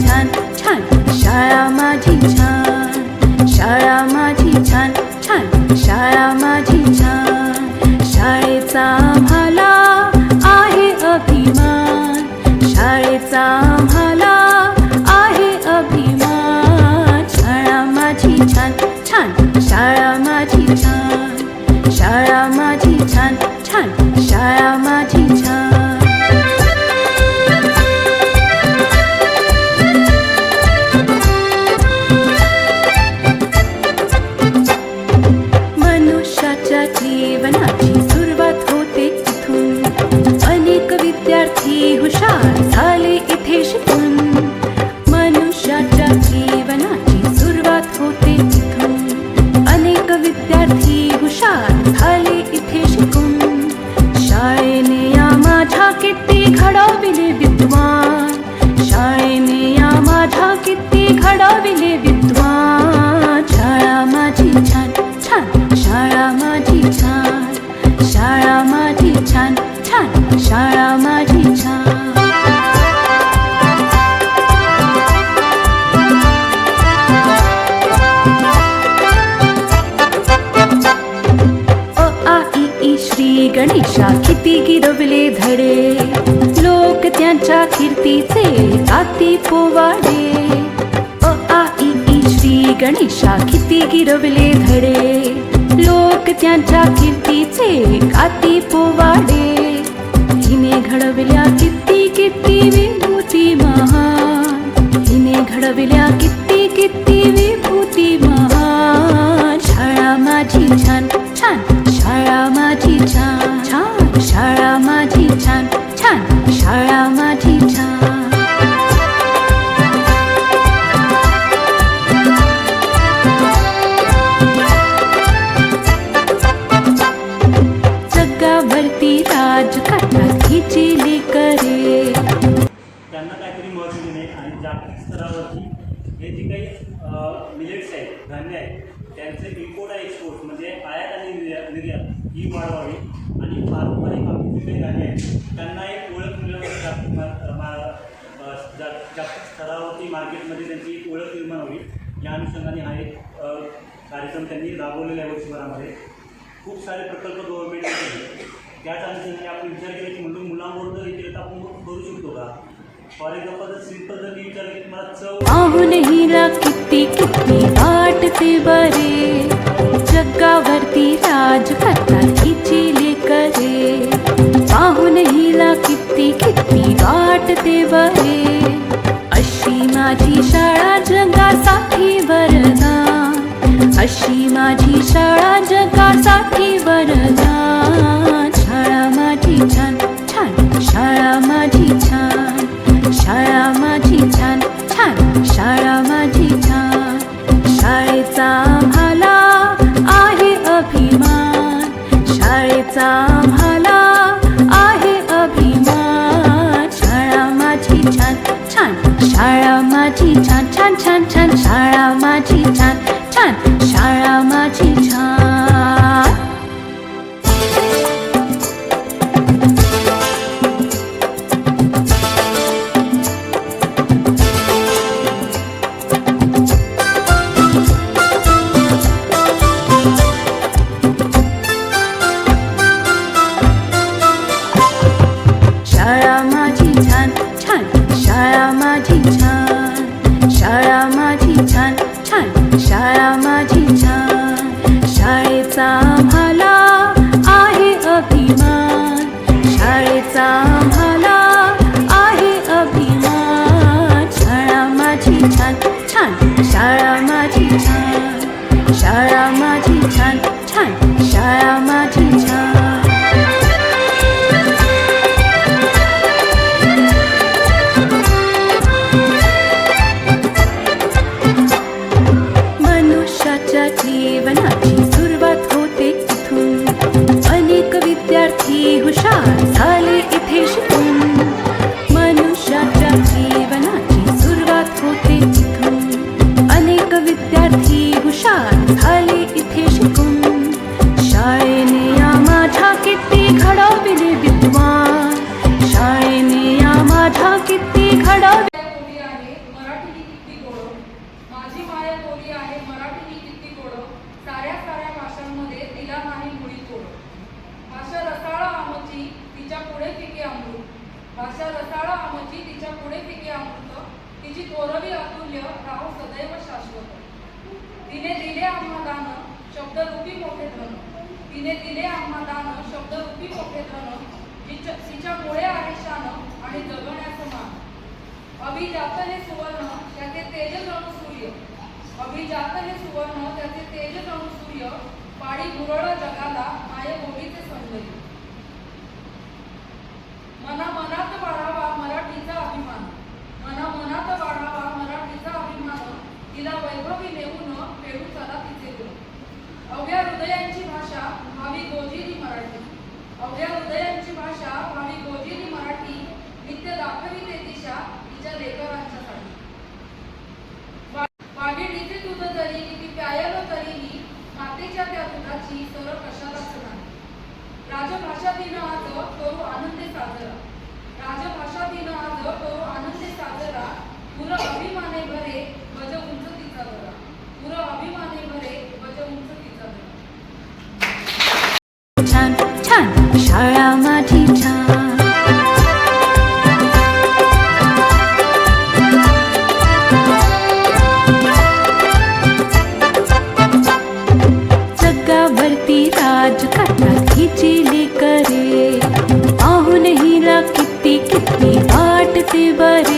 छान छान माझा किती घडविले विद्वान. शाळा माझी छान छान. शाळा माझी छान. शाळा माझी छान छान. शाळा त्यांच्या कीर्तीचे गाती पोवाडे अ आ इ ई श्री गणेशा किती गिरवले धडे लोक त्यांच्या कीर्तीचे गाती पोवाडे हिने घडवल्या किती किती विभूती महान हिने घडवल्या किती किती विभूती महान शाळा माझी छान छान शाळा माझी छान छान शाळा माझी छान छान शाळा माझी छान मिलेट्स आहेत धान्य आहेत. त्यांचे इम्पोर्ट आणि एक्सपोर्ट म्हणजे आयात आणि निर्यात निर्यात ही वाढवावी. आणि पारंपरिक आपली जे काही धान्य आहेत त्यांना एक ओळख मिळवली जागतिक मा- स्तरावरती मार्केटमध्ये त्यांची एक ओळख निर्माण होईल या अनुषंगाने हा एक कार्यक्रम त्यांनी राबवलेला आहे वर्षभरामध्ये. खूप सारे प्रकल्प गव्हर्नमेंटने केले त्याच अनुषंगाने आपण विचार केला की म्हणून मुलांबरोबर जर हे केलं तर आपण करू शकतो का? फॉर एक्झाम्पल जर सिंपल जर विचार केला की मला चव पाहून हिला किती किती वाटते बरे. जगावरती राज करतात हिची लेकरे. पाहून हिला किती किती वाटते बरे अशी माझी शाळा जगासाठी वरदान अशी माझी शाळा जगासाठी वरदान शाळा 자 अशा रसाळा आमची तिच्या पुढे फिके अमृत तिची कोरवी अतुल्य राहू सदैव शाश्वत. तिने दिले आम्हा दान शब्दरूपी मोठे धन तिने दिले आम्हा दान शब्दरूपी मोठे धन तिच्या मुळे आहे शान आणि जगण्याचं मान. अभिजात हे सुवर्ण त्याचे तेज जणू सूर्य. अभिजात हे सुवर्ण त्याचे तेज जणू सूर्य पाडी गुरळ जगाला माय गोडीचे सौंदर्य मना मनात वाढावा मराठीचा अभिमान मना मनात वाढावा मराठीचा अभिमान तिला वैभवी नेऊन फेडू चला तिचे गुण अवघ्या हृदयांची भाषा भावी गोजिरी मराठी अवघ्या हृदयांची भाषा भावी गोजिरी मराठी नित्य दाखविते दिशा तिच्या लेकरांच्यासाठी वाघिणीचे दूध जरी किती प्यायल तरीही मातेच्या त्या दुधाची सर कशालाच नाही राजभाषा दिन आज करू आनंदे साजरा. राजभाषा दिन आज करू आनंदे साजरा. पुर अभिमाने भरे